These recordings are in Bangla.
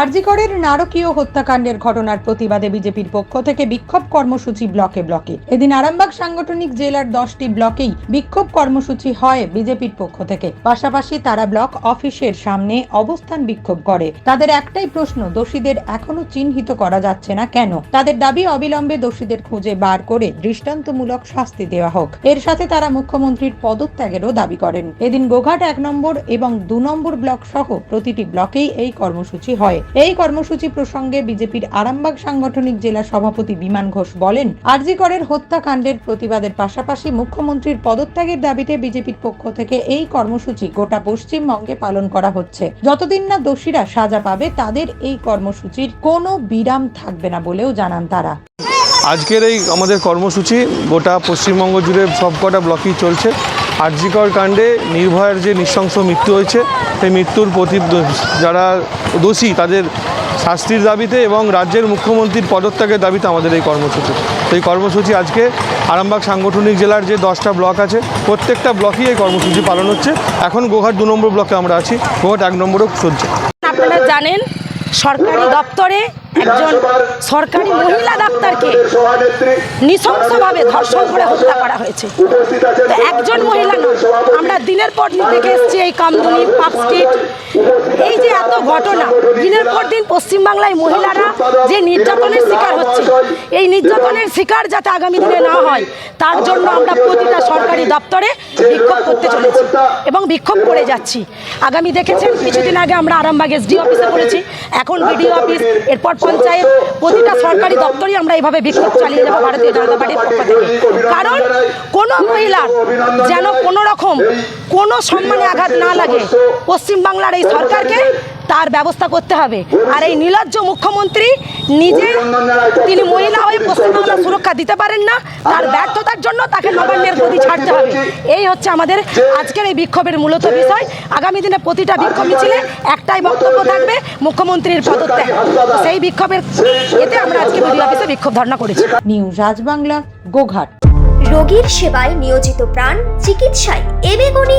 আরজিকরের নারকীয় হত্যাকাণ্ডের ঘটনার প্রতিবাদে বিজেপির পক্ষ থেকে বিক্ষোভ কর্মসূচি ব্লকে ব্লকে। এদিন আরামবাগ সাংগঠনিক জেলার দশটি ব্লকেই বিক্ষোভ কর্মসূচি হয় বিজেপির পক্ষ থেকে। পাশাপাশি তারা ব্লক অফিসের সামনে অবস্থান বিক্ষোভ করে। তাদের একটাই প্রশ্ন, দোষীদের এখনও চিহ্নিত করা যাচ্ছে না কেন? তাদের দাবি অবিলম্বে দোষীদের খুঁজে বার করে দৃষ্টান্তমূলক শাস্তি দেওয়া হোক। এর সাথে তারা মুখ্যমন্ত্রীর পদত্যাগেরও দাবি করেন। এদিন গোঘাট এক নম্বর এবং দু নম্বর ব্লক সহ প্রতিটি ব্লকেই এই কর্মসূচি হয়। এই কর্মসূচি প্রসঙ্গে বিজেপির আরামবাগ সাংগঠনিক জেলা সভাপতি বিমান ঘোষ বলেন, আরজিকরের হত্যাকাণ্ডের প্রতিবাদের পাশাপাশি মুখ্যমন্ত্রীর পদত্যাগের দাবিতে বিজেপির পক্ষ থেকে এই কর্মসূচি গোটা পশ্চিমবঙ্গে পালন করা হচ্ছে। যতদিন না দোষীরা সাজা পাবে, তাদের এই কর্মসূচির কোনো বিরাম থাকবে না বলেও জানান তারা। আজকের এই আমাদের কর্মসূচি গোটা পশ্চিমবঙ্গ জুড়ে সবকটা ব্লকই চলছে। আরজিকর কাণ্ডে নির্ভয়ের যে নৃশংস মৃত্যু হয়েছে, সেই মৃত্যুর প্রতি যারা দোষী, তাদের শাস্তির দাবিতে এবং রাজ্যের মুখ্যমন্ত্রীর পদত্যাগের দাবিতে আমাদের এই কর্মসূচি। তো এই কর্মসূচি আজকে আরামবাগ সাংগঠনিক জেলার যে দশটা ব্লক আছে, প্রত্যেকটা ব্লকেই এই কর্মসূচি পালন হচ্ছে। এখন গোঘাট দু নম্বর ব্লকে আমরা আছি। গোঘাট এক নম্বরও চলছে। আপনারা জানেন সরকারি দপ্তরে একজন সরকারি মহিলা ডাক্তারকে নৃশংসভাবে ধর্ষণ করে হত্যা করা হয়েছে। তো একজন মহিলা নয়, আমরা দিনের পর দিন দেখে এসেছি এই কামদুনি পার্ক স্ট্রিট। এই যে এত ঘটনা। দিনের পর দিন পশ্চিমবাংলায় মহিলারা যে নির্যাতনের শিকার হচ্ছে, এই নির্যাতনের শিকার যাতে আগামী দিনে না হয়, তার জন্য আমরা প্রতিটা সরকারি দপ্তরে বিক্ষোভ করতে চলেছি এবং বিক্ষোভ করে যাচ্ছি। আগামী দেখেছেন, কিছুদিন আগে আমরা আরামবাগ এসডি অফিসে করেছি এখন বিডিও অফিস, এরপর পঞ্চায়েত, প্রতিটা সরকারি দপ্তরই আমরা এইভাবে বিক্ষোভ চালিয়ে যাব ভারতীয় জনতা পার্টির পক্ষ থেকে। কারণ কোনো মহিলার যেন কোনো রকম কোনো সম্মানে আঘাত না লাগে পশ্চিমবাংলার এই সরকারকে তার ব্যবস্থা করতে হবে। আর এই নির্লজ্জ মুখ্যমন্ত্রী নিজে তিনি মহিলা হয়ে পশ্চিমবাংলার সুরক্ষা দিতে পারেন না তার ব্যর্থতার জন্য তাকে নবান্নের গদি ছাড়তে হবে। এই হচ্ছে আমাদের আজকের এই বিক্ষোভের মূলত বিষয়। আগামী দিনে প্রতিটা বিক্ষোভ মিছিলে একটাই বক্তব্য থাকবে মুখ্যমন্ত্রীর পদত্যাগ। সেই বিক্ষোভের এতে আমরা আজকে বিডিও অফিসে বিক্ষোভ ধর্ণা করেছি। নিউজ রাজবাংলা গোঘাট। রোগীর সেবায় নিয়োজিত প্রাণ চিকিৎসায় এবেগুনি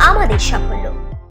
আমাদের সাফল্য।